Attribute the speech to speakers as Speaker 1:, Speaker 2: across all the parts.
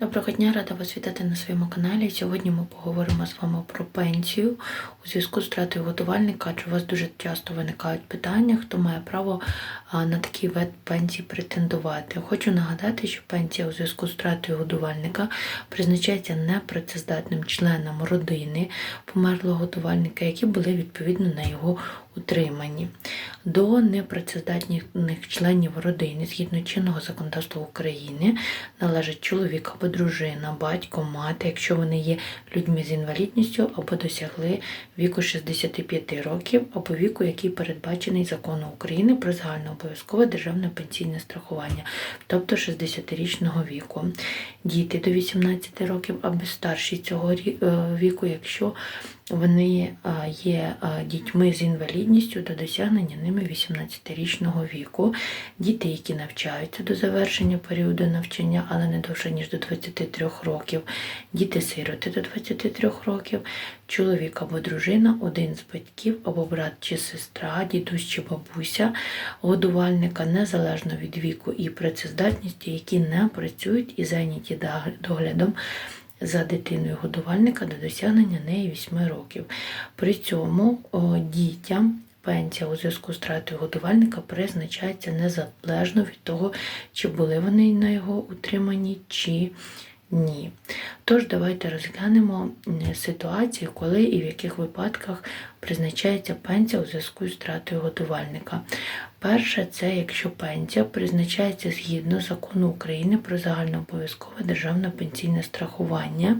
Speaker 1: Доброго дня, рада вас вітати на своєму каналі. Сьогодні ми поговоримо з вами про пенсію у зв'язку з втратою годувальника. Адже у вас дуже часто виникають питання, хто має право на такий вид пенсії претендувати. Хочу нагадати, що пенсія у зв'язку з втратою годувальника призначається непрацездатним членам родини померлого годувальника, які були відповідно на його утриманні. До непрацездатних членів родини згідно чинного законодавства України належить чоловік або дружина, батько, мати, якщо вони є людьми з інвалідністю або досягли віку 65 років, або віку, який передбачений законом України про загальнообов'язкове державне пенсійне страхування, тобто 60-річного віку. Діти до 18 років або старші цього е, віку, якщо вони є дітьми з інвалідністю до досягнення ними 18-річного віку, діти, які навчаються до завершення періоду навчання, але не довше ніж до 23 років, діти-сироти до 23 років, чоловік або дружина, один з батьків, або брат чи сестра, дідусь чи бабуся, годувальника незалежно від віку і працездатності, які не працюють і зайняті доглядом за дитиною годувальника до досягнення неї 8 років. При цьому дітям пенсія у зв'язку з втратою годувальника призначається незалежно від того, чи були вони на його утриманні, чи ні. Тож давайте розглянемо ситуацію, коли і в яких випадках призначається пенсія у зв'язку з втратою годувальника. Перше, це якщо пенсія призначається згідно закону України про загальнообов'язкове державне пенсійне страхування.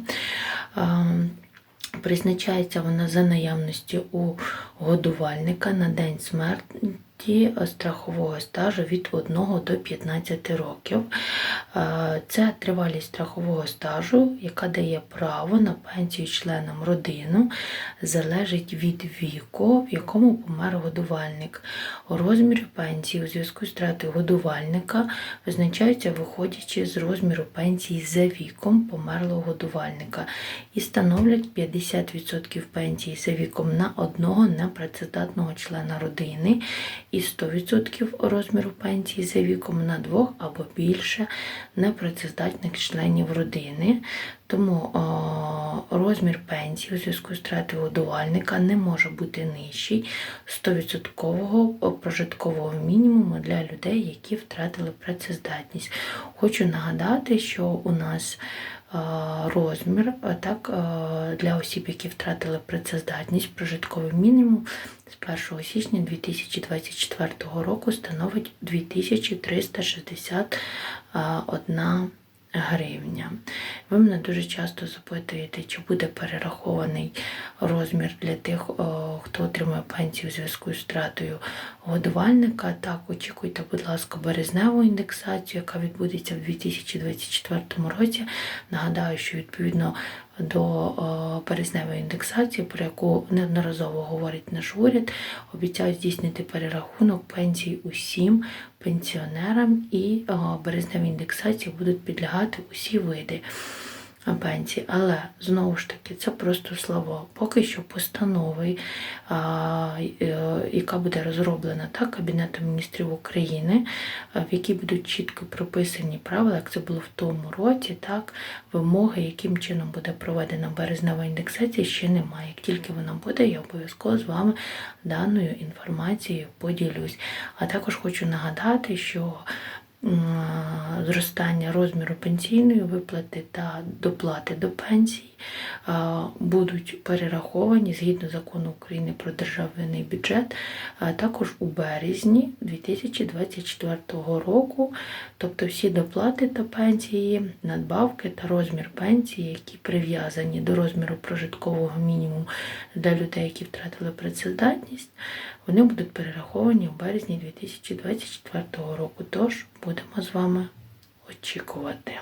Speaker 1: Призначається вона за наявності у годувальника на день смерті страхового стажу від 1 до 15 років. Е, Це тривалість страхового стажу, яка дає право на пенсію членам родини, залежить від віку, в якому помер годувальник. У розмірі пенсії у зв'язку з втратою годувальника визначаються виходячи з розміру пенсії за віком померлого годувальника і становлять 50% пенсії за віком на одного непрацездатного члена родини і 100% розміру пенсії за віком на двох або більше непрацездатних членів родини. Тому розмір пенсії у зв'язку з втратою годувальника не може бути нижчий 100% прожиткового мінімуму для людей, які втратили працездатність. Хочу нагадати, що у нас е, розмір е, так, е, для осіб, які втратили працездатність, прожитковий мінімум з 1 січня 2024 року становить 2361 гривня. Ви мене дуже часто запитуєте, чи буде перерахований розмір для тих, хто отримує пенсію у зв'язку з втратою годувальника. Так, очікуйте, будь ласка, березневу індексацію, яка відбудеться в 2024 році. Нагадаю, що відповідно до березневої індексації, про яку неодноразово говорить наш уряд, обіцяють здійснити перерахунок пенсій усім пенсіонерам і о, березневій індексації будуть підлягати усі види пенсії. Але знову ж таки, це просто слово. Поки що постанови, е, яка буде розроблена так, Кабінетом міністрів України, в якій будуть чітко прописані правила, як це було в тому році, так, вимоги, яким чином буде проведена березнева індексація, ще немає. Як тільки вона буде, я обов'язково з вами даною інформацією поділюсь. А також хочу нагадати, що зростання розміру пенсійної виплати та доплати до пенсії будуть перераховані згідно закону України про державний бюджет, також у березні 2024 року. Тобто всі доплати до пенсії, надбавки та розмір пенсії, які прив'язані до розміру прожиткового мінімуму для людей, які втратили працездатність, вони будуть перераховані у березні 2024 року. Тож будемо з вами очікувати.